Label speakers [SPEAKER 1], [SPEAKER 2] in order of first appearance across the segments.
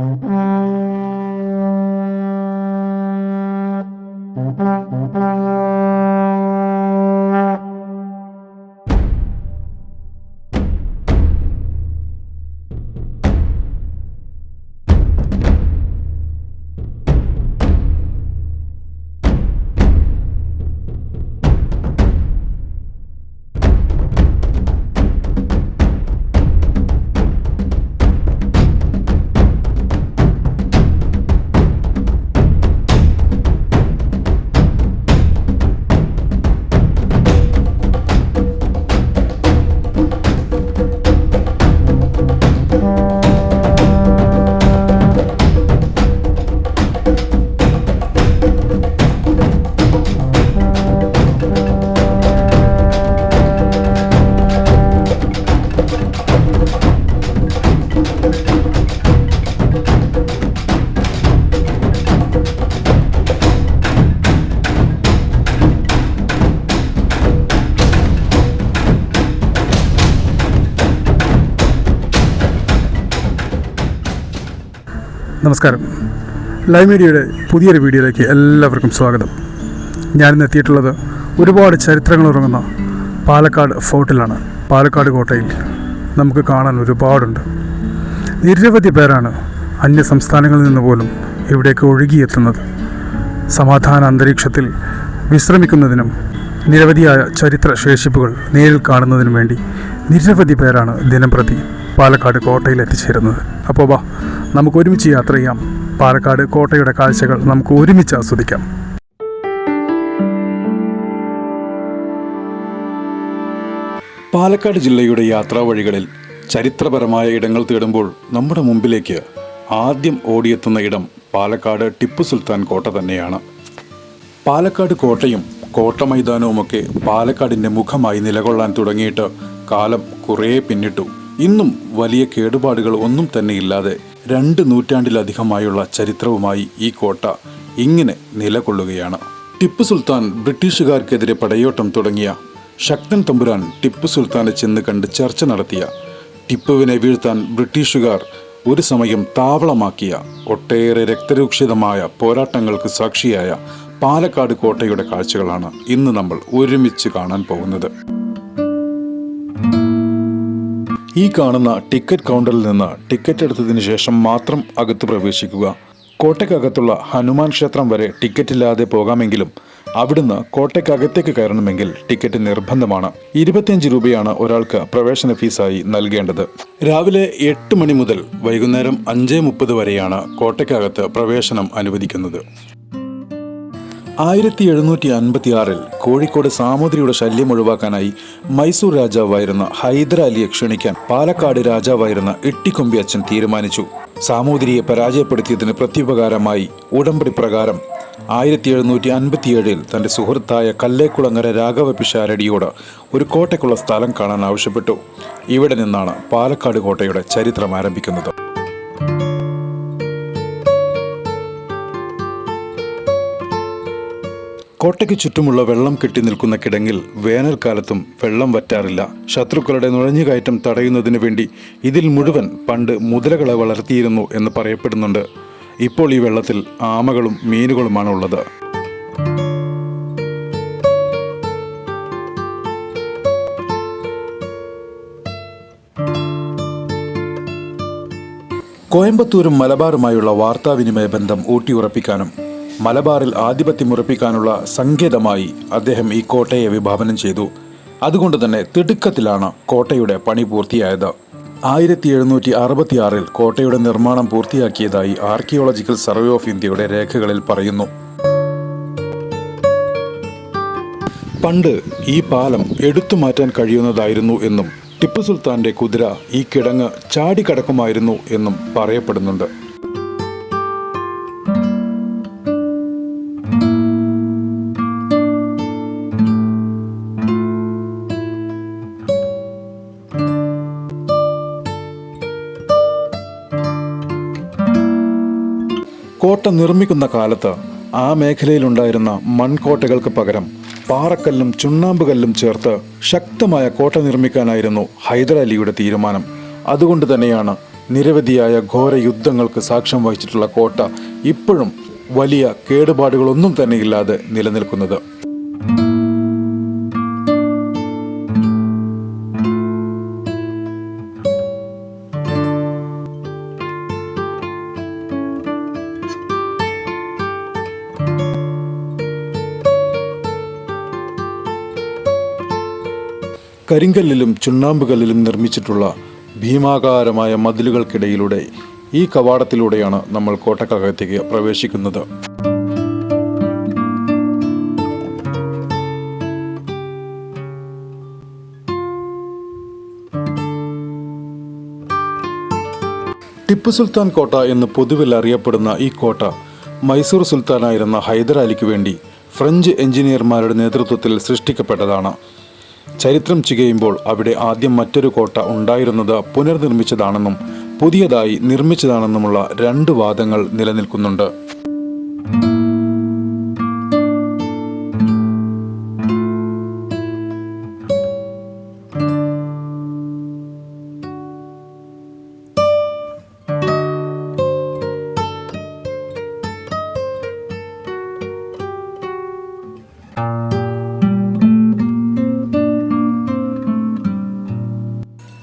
[SPEAKER 1] Thank you. നമസ്കാരം. Live മീഡിയയുടെ പുതിയൊരു വീഡിയോയിലേക്ക് എല്ലാവർക്കും സ്വാഗതം. ഞാനിന്ന് എത്തിയിട്ടുള്ളത് ഒരുപാട് ചരിത്രങ്ങൾ ഉറങ്ങുന്ന പാലക്കാട് ഫോർട്ടിലാണ്. പാലക്കാട് കോട്ടയിൽ നമുക്ക് കാണാൻ ഒരുപാടുണ്ട്. നിരവധി പേരാണ് അന്യ സംസ്ഥാനങ്ങളിൽ നിന്ന് പോലും ഇവിടേക്ക് ഒഴുകിയെത്തുന്നത്. സമാധാന അന്തരീക്ഷത്തിൽ വിശ്രമിക്കുന്നതിനും നിരവധിയായ ചരിത്ര ശേഷിപ്പുകൾ നേരിൽ കാണുന്നതിനും വേണ്ടി നിരവധി പേരാണ് ദിനംപ്രതി പാലക്കാട് കോട്ടയിൽ എത്തിച്ചേരുന്നത്. അപ്പോൾ വാ നമുക്ക് ഒരുമിച്ച് യാത്ര ചെയ്യാം. പാലക്കാട് കോട്ടയുടെ കാഴ്ചകൾ നമുക്ക് ഒരുമിച്ച് ആസ്വദിക്കാം.
[SPEAKER 2] പാലക്കാട് ജില്ലയുടെ യാത്രാ വഴികളിൽ ചരിത്രപരമായ ഇടങ്ങൾ തേടുമ്പോൾ നമ്മുടെ മുമ്പിലേക്ക് ആദ്യം ഓടിയെത്തുന്ന ഇടം പാലക്കാട് ടിപ്പു സുൽത്താൻ കോട്ട തന്നെയാണ്. പാലക്കാട് കോട്ടയും കോട്ട മൈതാനവുമൊക്കെ പാലക്കാടിന്റെ മുഖമായി നിലകൊള്ളാൻ തുടങ്ങിയിട്ട് കാലം കുറേ പിന്നിട്ടു. ഇന്നും വലിയ കേടുപാടുകൾ ഒന്നും തന്നെ ഇല്ലാതെ രണ്ട് നൂറ്റാണ്ടിലധികമായുള്ള ചരിത്രവുമായി ഈ കോട്ട ഇങ്ങനെ നിലകൊള്ളുകയാണ്. ടിപ്പു സുൽത്താൻ ബ്രിട്ടീഷുകാർക്കെതിരെ പടയോട്ടം തുടങ്ങിയ ശക്തൻ തമ്പുരാൻ ടിപ്പു സുൽത്താനെ ചെന്ന് കണ്ട് ചർച്ച നടത്തിയ ടിപ്പുവിനെ വീഴ്ത്താൻ ബ്രിട്ടീഷുകാർ ഒരു സമയം താവളമാക്കിയ ഒട്ടേറെ രക്തരൂക്ഷിതമായ പോരാട്ടങ്ങൾക്ക് സാക്ഷിയായ പാലക്കാട് കോട്ടയുടെ കാഴ്ചകളാണ് ഇന്ന് നമ്മൾ ഒരുമിച്ച് കാണാൻ പോകുന്നത്. ഈ കാണുന്ന ടിക്കറ്റ് കൗണ്ടറിൽ നിന്ന് ടിക്കറ്റ് എടുത്തതിന് ശേഷം മാത്രം അകത്ത് പ്രവേശിക്കുക. കോട്ടയ്ക്കകത്തുള്ള ഹനുമാൻ ക്ഷേത്രം വരെ ടിക്കറ്റ് ഇല്ലാതെ പോകാമെങ്കിലും അവിടുന്ന് കോട്ടയ്ക്കകത്തേക്ക് കയറണമെങ്കിൽ ടിക്കറ്റ് നിർബന്ധമാണ്. ഇരുപത്തിയഞ്ച് രൂപയാണ് ഒരാൾക്ക് പ്രവേശന ഫീസായി നൽകേണ്ടത്. രാവിലെ എട്ട് മണി മുതൽ വൈകുന്നേരം അഞ്ച് മുപ്പത് വരെയാണ് കോട്ടയ്ക്കകത്ത് പ്രവേശനം അനുവദിക്കുന്നത്. ആയിരത്തി എഴുന്നൂറ്റി അൻപത്തിയാറിൽ കോഴിക്കോട് സാമൂതിരിയുടെ ശല്യം ഒഴിവാക്കാനായി മൈസൂർ രാജാവായിരുന്ന ഹൈദരാലിയെ ക്ഷണിക്കാൻ പാലക്കാട് രാജാവായിരുന്ന ഇട്ടിക്കൊമ്പി അച്ഛൻ തീരുമാനിച്ചു. സാമൂതിരിയെ പരാജയപ്പെടുത്തിയതിന് പ്രത്യുപകാരമായി ഉടമ്പടി പ്രകാരം ആയിരത്തി എഴുന്നൂറ്റി അൻപത്തിയേഴിൽ തന്റെ സുഹൃത്തായ കല്ലേക്കുളങ്ങര രാഘവ പിഷാരടിയോട് ഒരു കോട്ടയ്ക്കുള്ള സ്ഥലം കാണാൻ ആവശ്യപ്പെട്ടു. ഇവിടെ നിന്നാണ് പാലക്കാട് കോട്ടയുടെ ചരിത്രം ആരംഭിക്കുന്നത്. കോട്ടയ്ക്ക് ചുറ്റുമുള്ള വെള്ളം കെട്ടി നിൽക്കുന്ന കിടങ്ങിൽ വേനൽക്കാലത്തും വെള്ളം വറ്റാറില്ല. ശത്രുക്കളുടെ നുഴഞ്ഞുകയറ്റം തടയുന്നതിന് വേണ്ടി ഇതിൽ മുഴുവൻ പണ്ട് മുതലകളെ വളർത്തിയിരുന്നു എന്ന് പറയപ്പെടുന്നുണ്ട്. ഇപ്പോൾ ഈ വെള്ളത്തിൽ ആമകളും മീനുകളുമാണ് ഉള്ളത്. കോയമ്പത്തൂരും മലബാറുമായുള്ള വാർത്താവിനിമയ ബന്ധം ഊട്ടിയുറപ്പിക്കാനും മലബാറിൽ ആധിപത്യമുറപ്പിക്കാനുള്ള സങ്കേതമായി അദ്ദേഹം ഈ കോട്ടയെ വിഭാവനം ചെയ്തു. അതുകൊണ്ട് തന്നെ തിടുക്കത്തിലാണ് കോട്ടയുടെ പണി പൂർത്തിയായത്. ആയിരത്തി എഴുന്നൂറ്റി അറുപത്തിയാറിൽ കോട്ടയുടെ നിർമ്മാണം പൂർത്തിയാക്കിയതായി ആർക്കിയോളജിക്കൽ സർവേ ഓഫ് ഇന്ത്യയുടെ രേഖകളിൽ പറയുന്നു. പണ്ട് ഈ പാലം എടുത്തു മാറ്റാൻ കഴിയുന്നതായിരുന്നു എന്നും ടിപ്പു സുൽത്താന്റെ കുതിര ഈ കിടങ്ങ് ചാടിക്കടക്കുമായിരുന്നു എന്നും പറയപ്പെടുന്നുണ്ട്. നിർമ്മിക്കുന്ന കാലത്ത് ആ മേഖലയിലുണ്ടായിരുന്ന മൺകോട്ടകൾക്ക് പകരം പാറക്കല്ലും ചുണ്ണാമ്പുകല്ലും ചേർത്ത് ശക്തമായ കോട്ട നിർമ്മിക്കാനായിരുന്നു ഹൈദരാലിയുടെ തീരുമാനം. അതുകൊണ്ട് തന്നെയാണ് നിരവധിയായ ഘോര യുദ്ധങ്ങൾക്ക് സാക്ഷ്യം വഹിച്ചിട്ടുള്ള കോട്ട ഇപ്പോഴും വലിയ കേടുപാടുകളൊന്നും തന്നെ ഇല്ലാതെ നിലനിൽക്കുന്നത്. കരിങ്കല്ലിലും ചുണ്ണാമ്പുകല്ലിലും നിർമ്മിച്ചിട്ടുള്ള ഭീമാകാരമായ മതിലുകൾക്കിടയിലൂടെ ഈ കവാടത്തിലൂടെയാണ് നമ്മൾ കോട്ടക്കകത്തേക്ക് പ്രവേശിക്കുന്നത്. ടിപ്പു സുൽത്താൻ കോട്ട എന്ന് പൊതുവിൽ അറിയപ്പെടുന്ന ഈ കോട്ട മൈസൂർ സുൽത്താനായിരുന്ന ഹൈദരാലിക്ക് വേണ്ടി ഫ്രഞ്ച് എഞ്ചിനീയർമാരുടെ നേതൃത്വത്തിൽ സൃഷ്ടിക്കപ്പെട്ടതാണ്. ചരിത്രം ചികയുമ്പോൾ അവിടെ ആദ്യം മറ്റൊരു കോട്ട ഉണ്ടായിരുന്നത് പുനർനിർമ്മിച്ചതാണെന്നും പുതിയതായി നിർമ്മിച്ചതാണെന്നുമുള്ള രണ്ട് വാദങ്ങൾ നിലനിൽക്കുന്നുണ്ട്.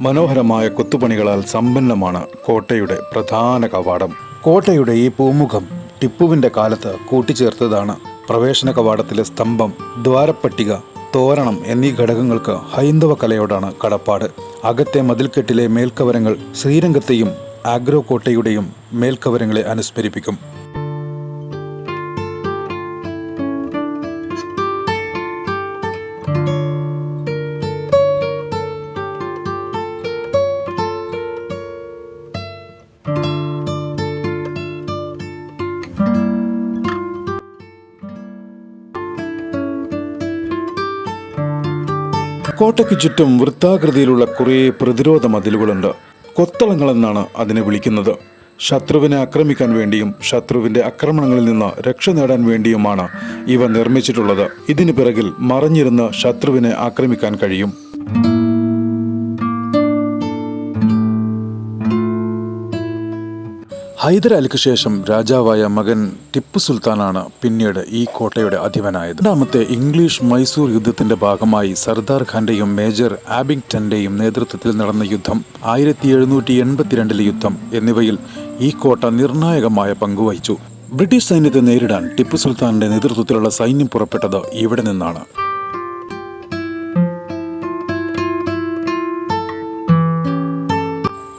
[SPEAKER 2] മനോഹരമായ കൊത്തുപണികളാൽ സമ്പന്നമാണ് കോട്ടയുടെ പ്രധാന കവാടം. കോട്ടയുടെ ഈ പൂമുഖം ടിപ്പുവിന്റെ കാലത്ത് കൂട്ടിച്ചേർത്തതാണ്. പ്രവേശന കവാടത്തിലെ സ്തംഭം ദ്വാരപ്പട്ടിക തോരണം എന്നീ ഘടകങ്ങൾക്ക് ഹൈന്ദവ കലയോടാണ് കടപ്പാട്. അകത്തെ മതിൽക്കെട്ടിലെ മേൽക്കവരങ്ങൾ ശ്രീരംഗത്തെയും ആഗ്രോ കോട്ടയുടെയും മേൽക്കവരങ്ങളെ അനുസ്മരിപ്പിക്കും. കോട്ടയ്ക്ക് ചുറ്റും വൃത്താകൃതിയിലുള്ള കുറേ പ്രതിരോധ മതിലുകളുണ്ട്. കൊത്തളങ്ങളെന്നാണ് അതിനെ വിളിക്കുന്നത്. ശത്രുവിനെ ആക്രമിക്കാൻ വേണ്ടിയും ശത്രുവിന്റെ ആക്രമണങ്ങളിൽ നിന്ന് രക്ഷ നേടാൻ വേണ്ടിയുമാണ് ഇവ നിർമ്മിച്ചിട്ടുള്ളത്. ഇതിനു പിറകിൽ മറഞ്ഞിരുന്ന് ശത്രുവിനെ ആക്രമിക്കാൻ കഴിയും. ഹൈദരാലിക്ക് ശേഷം രാജാവായ മകൻ ടിപ്പു സുൽത്താനാണ് പിന്നീട് ഈ കോട്ടയുടെ അധിപനായത്. രണ്ടാമത്തെ ഇംഗ്ലീഷ് മൈസൂർ യുദ്ധത്തിന്റെ ഭാഗമായി സർദാർ ഖാന്റെയും മേജർ ആബിങ്ടന്റെയും നേതൃത്വത്തിൽ നടന്ന യുദ്ധം ആയിരത്തി എഴുന്നൂറ്റി എൺപത്തിരണ്ടിലെ യുദ്ധം എന്നിവയിൽ ഈ കോട്ട നിർണായകമായ പങ്കുവഹിച്ചു ബ്രിട്ടീഷ് സൈന്യത്തെ നേരിടാൻ ടിപ്പു സുൽത്താന്റെ നേതൃത്വത്തിലുള്ള സൈന്യം പുറപ്പെട്ടത് ഇവിടെ നിന്നാണ്.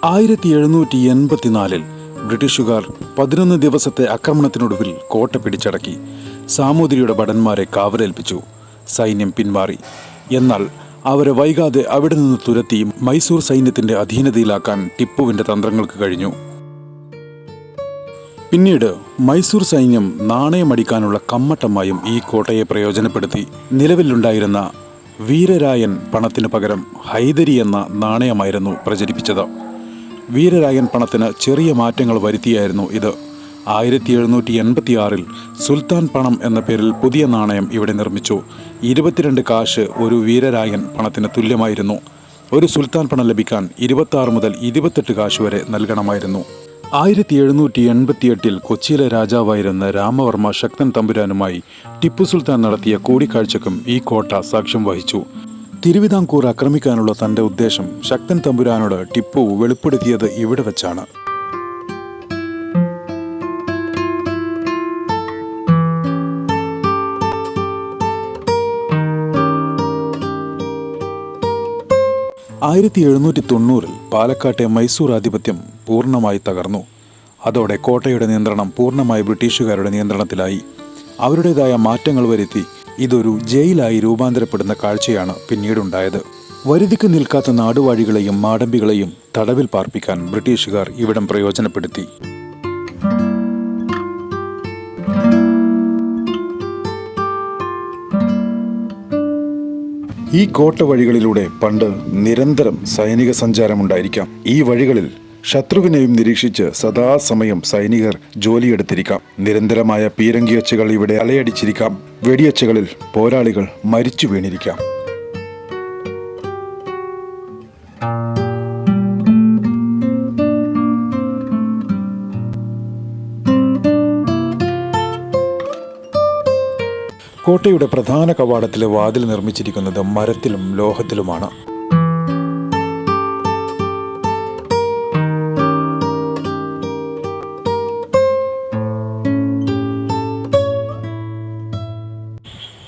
[SPEAKER 2] ആയിരത്തി എഴുന്നൂറ്റി എൺപത്തിനാലിൽ ബ്രിട്ടീഷുകാർ പതിനൊന്ന് ദിവസത്തെ ആക്രമണത്തിനൊടുവിൽ കോട്ട പിടിച്ചടക്കി സാമൂതിരിയുടെ ഭടന്മാരെ കാവലേൽപ്പിച്ചു. സൈന്യം പിന്മാറി എന്നാൽ അവരെ വൈകാതെ അവിടെ നിന്ന് തുരത്തി മൈസൂർ സൈന്യത്തിന്റെ അധീനതയിലാക്കാൻ ടിപ്പുവിന്റെ തന്ത്രങ്ങൾക്ക് കഴിഞ്ഞു. പിന്നീട് മൈസൂർ സൈന്യം നാണയമടിക്കാനുള്ള കമ്മട്ടമായും ഈ കോട്ടയെ പ്രയോജനപ്പെടുത്തി. നിലവിലുണ്ടായിരുന്ന വീരരായൻ പണത്തിനു പകരം ഹൈദരി എന്ന നാണയമായിരുന്നു പ്രചരിപ്പിച്ചത്. വീരരായൻ പണത്തിന് ചെറിയ മാറ്റങ്ങൾ വരുത്തിയായിരുന്നു ഇത്. ആയിരത്തി എഴുന്നൂറ്റി എൺപത്തി ആറിൽ സുൽത്താൻ പണം എന്ന പേരിൽ പുതിയ നാണയം ഇവിടെ നിർമ്മിച്ചു. ഇരുപത്തിരണ്ട് കാശ് ഒരു വീരരായൻ പണത്തിന് തുല്യമായിരുന്നു. ഒരു സുൽത്താൻ പണം ലഭിക്കാൻ ഇരുപത്തി മുതൽ ഇരുപത്തെട്ട് കാശ് വരെ നൽകണമായിരുന്നു. ആയിരത്തി എഴുന്നൂറ്റി എൺപത്തിയെട്ടിൽ കൊച്ചിയിലെ രാജാവായിരുന്ന രാമവർമ്മ ശക്തൻ തമ്പുരാനുമായി ടിപ്പു സുൽത്താൻ നടത്തിയ കൂടിക്കാഴ്ചക്കും ഈ കോട്ട സാക്ഷ്യം വഹിച്ചു. തിരുവിതാംകൂർ ആക്രമിക്കാനുള്ള തന്റെ ഉദ്ദേശം ശക്തൻ തമ്പുരാനോട് ടിപ്പു വെളിപ്പെടുത്തിയത് ഇവിടെ വെച്ചാണ്. ആയിരത്തി എഴുന്നൂറ്റി തൊണ്ണൂറിൽ പാലക്കാട്ടെ മൈസൂർ ആധിപത്യം പൂർണമായി തകർന്നു. അതോടെ കോട്ടയുടെ നിയന്ത്രണം പൂർണമായി ബ്രിട്ടീഷുകാരുടെ നിയന്ത്രണത്തിലായി. അവരുടേതായ മാറ്റങ്ങൾ വരുത്തി ഇതൊരു ജയിലായി രൂപാന്തരപ്പെടുന്ന കാഴ്ചയാണ് പിന്നീടുണ്ടായത്. വരുതിക്ക് നിൽക്കാത്ത നാടുവാഴികളെയും മാടമ്പികളെയും തടവിൽ പാർപ്പിക്കാൻ ബ്രിട്ടീഷുകാർ ഇവിടം പ്രയോജനപ്പെടുത്തി. ഈ കോട്ട വഴികളിലൂടെ പണ്ട് നിരന്തരം സൈനിക സഞ്ചാരമുണ്ടായിരിക്കാം. ഈ വഴികളിൽ ശത്രുവിനെയും നിരീക്ഷിച്ച് സദാസമയം സൈനികർ ജോലിയെടുത്തിരിക്കാം. നിരന്തരമായ പീരങ്കിയച്ചകൾ ഇവിടെ അലയടിച്ചിരിക്കാം. വെടിയച്ചകളിൽ പോരാളികൾ മരിച്ചു വീണിരിക്കാം. കോട്ടയുടെ പ്രധാന കവാടത്തിലെ വാതിൽ നിർമ്മിച്ചിരിക്കുന്നത് മരത്തിലും ലോഹത്തിലുമാണ്.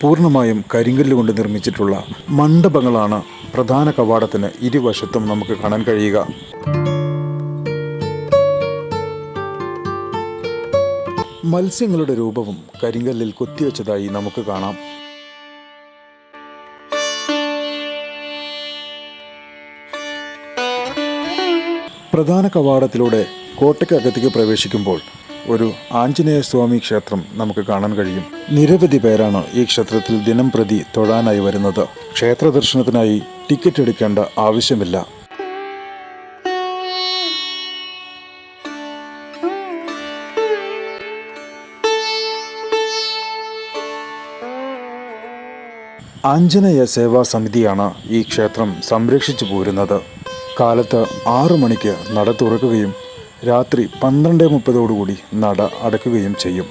[SPEAKER 2] പൂർണമായും കരിങ്കല്ല് കൊണ്ട് നിർമ്മിച്ചിട്ടുള്ള മണ്ഡപങ്ങളാണ് പ്രധാന കവാടത്തിന് ഇരുവശത്തും നമുക്ക് കാണാൻ കഴിയുക. മത്സ്യങ്ങളുടെ രൂപവും കരിങ്കല്ലിൽ കൊത്തിവെച്ചതായി നമുക്ക് കാണാം. പ്രധാന കവാടത്തിലൂടെ കോട്ടയ്ക്കകത്തേക്ക് പ്രവേശിക്കുമ്പോൾ ഒരു ആഞ്ജനേയ സ്വാമി ക്ഷേത്രം നമുക്ക് കാണാൻ കഴിയും. നിരവധി പേരാണ് ഈ ക്ഷേത്രത്തിൽ ദിനം പ്രതി തൊഴാനായി വരുന്നത്. ക്ഷേത്ര ദർശനത്തിനായി ടിക്കറ്റ് എടുക്കേണ്ട ആവശ്യമില്ല. ആഞ്ജനേയ സേവാ സമിതിയാണ് ഈ ക്ഷേത്രം സംരക്ഷിച്ചു പോരുന്നത്. കാലത്ത് ആറു മണിക്ക് നട തുറക്കുകയും രാത്രി പന്ത്രണ്ട് മുപ്പതോടുകൂടി നട അടക്കുകയും ചെയ്യും.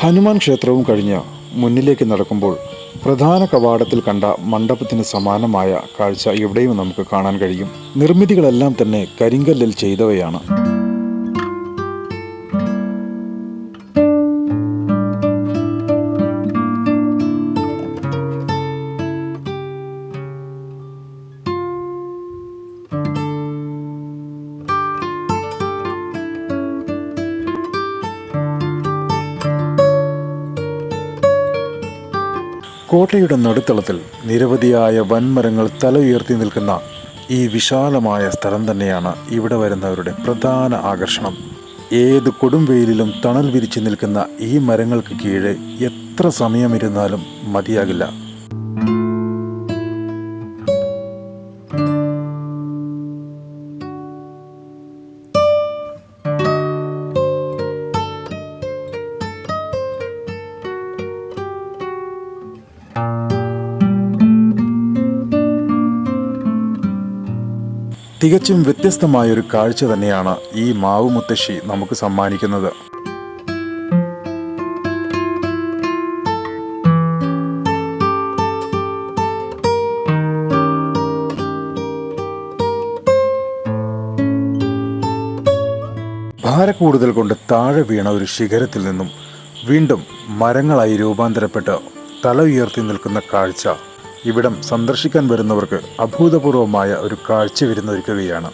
[SPEAKER 2] ഹനുമാൻ ക്ഷേത്രവും കഴിഞ്ഞ് മുന്നിലേക്ക് നടക്കുമ്പോൾ പ്രധാന കവാടത്തിൽ കണ്ട മണ്ഡപത്തിന് സമാനമായ കാഴ്ച ഇവിടെയും നമുക്ക് കാണാൻ കഴിയും. നിർമ്മിതികളെല്ലാം തന്നെ കരിങ്കല്ലിൽ ചെയ്തവയാണ്. കോട്ടയുടെ നടുത്തളത്തിൽ നിരവധിയായ വൻമരങ്ങൾ തല ഉയർത്തി നിൽക്കുന്ന ഈ വിശാലമായ സ്ഥലം തന്നെയാണ് ഇവിടെ വരുന്നവരുടെ പ്രധാന ആകർഷണം. ഏത് കൊടും വെയിലിലും തണൽ വിരിച്ചു നിൽക്കുന്ന ഈ മരങ്ങൾക്ക് കീഴെ എത്ര സമയമിരുന്നാലും മതിയാകില്ല. തികച്ചും വ്യത്യസ്തമായ ഒരു കാഴ്ച തന്നെയാണ് ഈ മാവ് മുത്തശ്ശി നമുക്ക് സമ്മാനിക്കുന്നത്. ഭാരക്കൂടുതൽ കൊണ്ട് താഴെ വീണ ഒരു ശിഖരത്തിൽ നിന്നും വീണ്ടും മരങ്ങളായി രൂപാന്തരപ്പെട്ട് തല ഉയർത്തി നിൽക്കുന്ന കാഴ്ച ഇവിടം സന്ദർശിക്കാൻ വരുന്നവർക്ക് അഭൂതപൂർവമായ ഒരു കാഴ്ച വിരുന്നൊരുക്കുകയാണ്.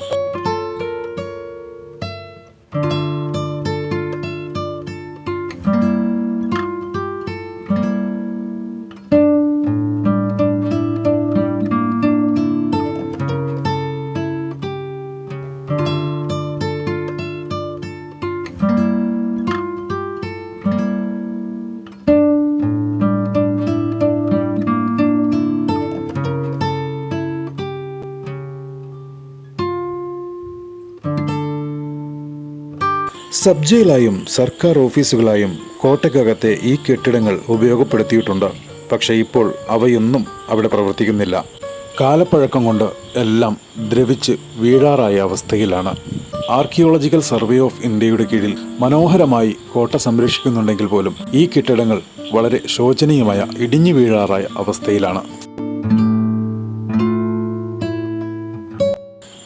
[SPEAKER 2] സബ് ജയിലായും സർക്കാർ ഓഫീസുകളായും കോട്ടയ്ക്കകത്തെ ഈ കെട്ടിടങ്ങൾ ഉപയോഗപ്പെടുത്തിയിട്ടുണ്ട്. പക്ഷേ ഇപ്പോൾ അവയൊന്നും അവിടെ പ്രവർത്തിക്കുന്നില്ല. കാലപ്പഴക്കം കൊണ്ട് എല്ലാം ദ്രവിച്ച് വീഴാറായ അവസ്ഥയിലാണ്. ആർക്കിയോളജിക്കൽ സർവേ ഓഫ് ഇന്ത്യയുടെ കീഴിൽ മനോഹരമായി കോട്ട സംരക്ഷിക്കുന്നുണ്ടെങ്കിൽ പോലും ഈ കെട്ടിടങ്ങൾ വളരെ ശോചനീയമായ ഇടിഞ്ഞു വീഴാറായ അവസ്ഥയിലാണ്.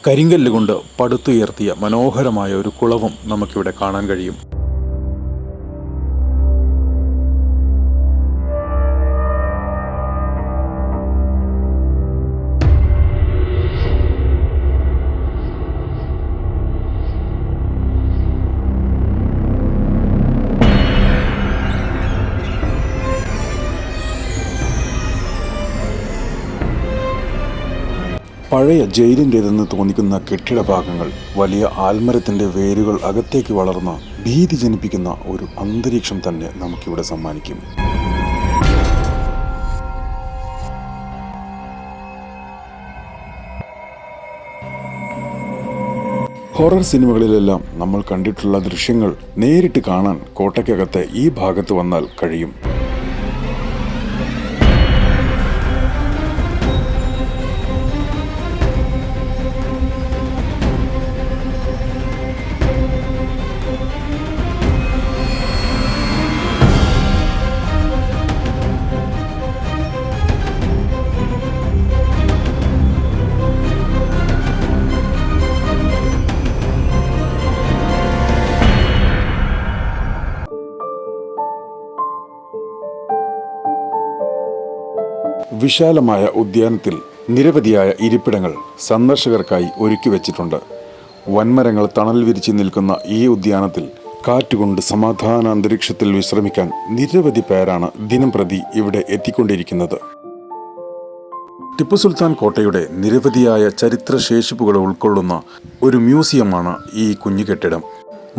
[SPEAKER 2] കരിങ്കല്ല് കൊണ്ട് പടുത്തുയർത്തിയ മനോഹരമായ ഒരു കുളവും നമുക്കിവിടെ കാണാൻ കഴിയും. പഴയ ജയിലിന്റേതെന്ന് തോന്നിക്കുന്ന കെട്ടിട ഭാഗങ്ങൾ വലിയ ആൽമരത്തിന്റെ വേരുകൾ അകത്തേക്ക് വളർന്ന ഭീതി ജനിപ്പിക്കുന്ന ഒരു അന്തരീക്ഷം തന്നെ നമുക്കിവിടെ സമ്മാനിക്കും. ഹൊറർ സിനിമകളിലെല്ലാം നമ്മൾ കണ്ടിട്ടുള്ള ദൃശ്യങ്ങൾ നേരിട്ട് കാണാൻ കോട്ടയ്ക്കകത്തെ ഈ ഭാഗത്ത് വന്നാൽ കഴിയും. വിശാലമായ ഉദ്യാനത്തിൽ നിരവധിയായ ഇരിപ്പിടങ്ങൾ സന്ദർശകർക്കായി ഒരുക്കി വെച്ചിട്ടുണ്ട്. വൻമരങ്ങൾ തണൽ വിരിച്ചു നിൽക്കുന്ന ഈ ഉദ്യാനത്തിൽ കാറ്റുകൊണ്ട് സമാധാന അന്തരീക്ഷത്തിൽ വിശ്രമിക്കാൻ നിരവധി പേരാണ് ദിനം പ്രതി ഇവിടെ എത്തിക്കൊണ്ടിരിക്കുന്നത്. ടിപ്പു സുൽത്താൻ കോട്ടയുടെ നിരവധിയായ ചരിത്ര ശേഷിപ്പുകൾ ഉൾക്കൊള്ളുന്ന ഒരു മ്യൂസിയമാണ് ഈ കുഞ്ഞു കെട്ടിടം.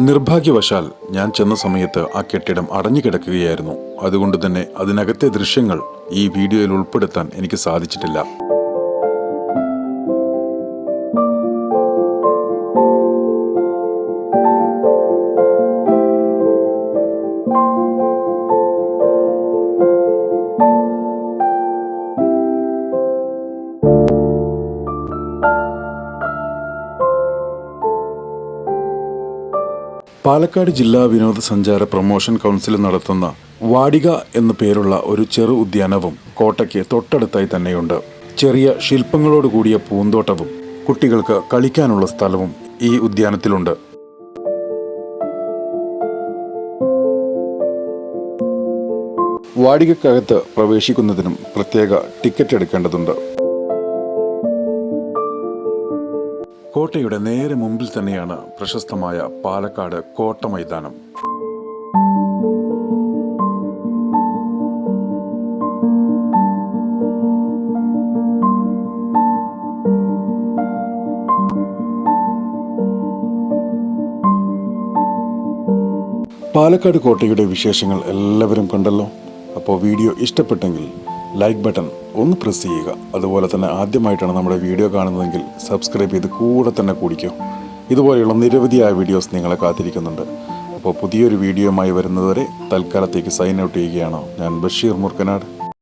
[SPEAKER 2] നിർഭാഗ്യവശാൽ ഞാൻ ചെന്ന സമയത്ത് ആ കെട്ടിടം അടഞ്ഞു കിടക്കുകയായിരുന്നു. അതുകൊണ്ട് തന്നെ അതിനകത്തെ ദൃശ്യങ്ങൾ ഈ വീഡിയോയിൽ ഉൾപ്പെടുത്താൻ എനിക്ക് സാധിച്ചിട്ടില്ല. പാലക്കാട് ജില്ലാ വിനോദസഞ്ചാര പ്രൊമോഷൻ കൗൺസിൽ നടത്തുന്ന വാടിക എന്നു പേരുള്ള ഒരു ചെറു ഉദ്യാനവും കോട്ടയ്ക്ക് തൊട്ടടുത്തായി തന്നെയുണ്ട്. ചെറിയ ശില്പങ്ങളോട് കൂടിയ പൂന്തോട്ടവും കുട്ടികൾക്ക് കളിക്കാനുള്ള സ്ഥലവും ഈ ഉദ്യാനത്തിലുണ്ട്. വാടികക്കകത്ത് പ്രവേശിക്കുന്നതിനും പ്രത്യേക ടിക്കറ്റ് എടുക്കേണ്ടതുണ്ട്. കോട്ടയുടെ നേരെ മുമ്പിൽ തന്നെയാണ് പ്രശസ്തമായ പാലക്കാട് കോട്ട മൈതാനം. പാലക്കാട് കോട്ടയുടെ വിശേഷങ്ങൾ എല്ലാവരും കണ്ടല്ലോ. അപ്പോൾ വീഡിയോ ഇഷ്ടപ്പെട്ടെങ്കിൽ ലൈക്ക് ബട്ടൺ ഒന്ന് പ്രസ് ചെയ്യുക. അതുപോലെ തന്നെ ആദ്യമായിട്ടാണ് നമ്മുടെ വീഡിയോ കാണുന്നതെങ്കിൽ സബ്സ്ക്രൈബ് ചെയ്ത് കൂടെ തന്നെ കൂടിക്കോ. ഇതുപോലെയുള്ള നിരവധിയായ വീഡിയോസ് നിങ്ങളെ കാത്തിരിക്കുന്നുണ്ട്. അപ്പോൾ പുതിയൊരു വീഡിയോയുമായി വരുന്നതുവരെ തൽക്കാലത്തേക്ക് സൈൻ ഔട്ട് ചെയ്യുകയാണ്. ഞാൻ ബഷീർ മുർക്കനാട്.